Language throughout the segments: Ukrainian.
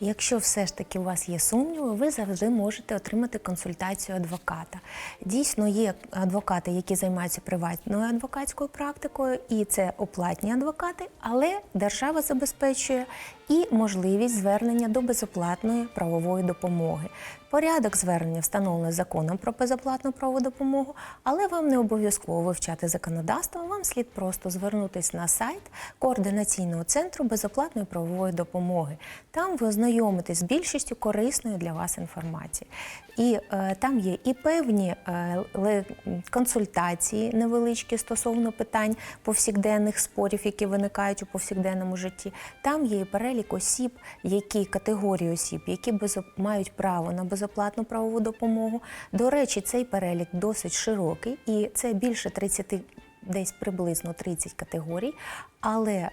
Якщо все ж таки у вас є сумніви, ви завжди можете отримати консультацію адвоката. Дійсно, є адвокати, які займаються приватною адвокатською практикою, і це оплатні адвокати, але держава забезпечує і можливість звернення до безоплатної правової допомоги. Порядок звернення встановлено законом про безоплатну правову допомогу, але вам не обов'язково вивчати законодавство. Вам слід просто звернутися на сайт координаційного центру безоплатної правової допомоги. Там ви ознайомитесь з більшістю корисної для вас інформації. І е, там є і певні е, консультації невеличкі стосовно питань повсякденних спорів, які виникають у повсякденному житті. Там є і перелік осіб, які категорії осіб, які безо- мають право на безоплатну правову допомогу. До речі, цей перелік досить широкий, і це більше 30, десь приблизно 30 категорій. Але е,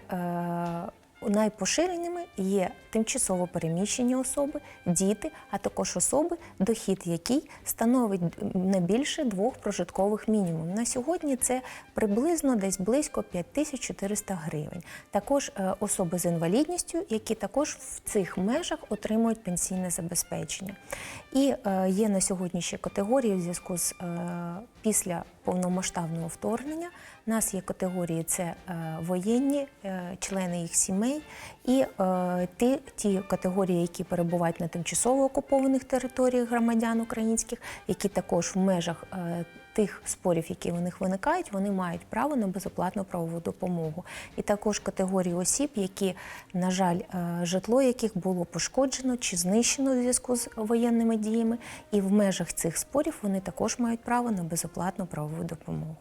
Найпоширеними є тимчасово переміщені особи, діти, а також особи, дохід який становить не більше двох прожиткових мінімумів. На сьогодні це приблизно десь близько 5400 гривень. Також е, особи з інвалідністю, які також в цих межах отримують пенсійне забезпечення. І е, є на сьогодні ще категорії в зв'язку з е, після повномасштабного вторгнення. У нас є категорії це воєнні, члени їх сімей, і е, ті, ті категорії, які перебувають на тимчасово окупованих територіях громадян українських, які також в межах е, тих спорів, які в них виникають, вони мають право на безоплатну правову допомогу. І також категорії осіб, які, на жаль, е, житло яких було пошкоджено чи знищено у зв'язку з воєнними діями, і в межах цих спорів вони також мають право на безоплатну правову допомогу.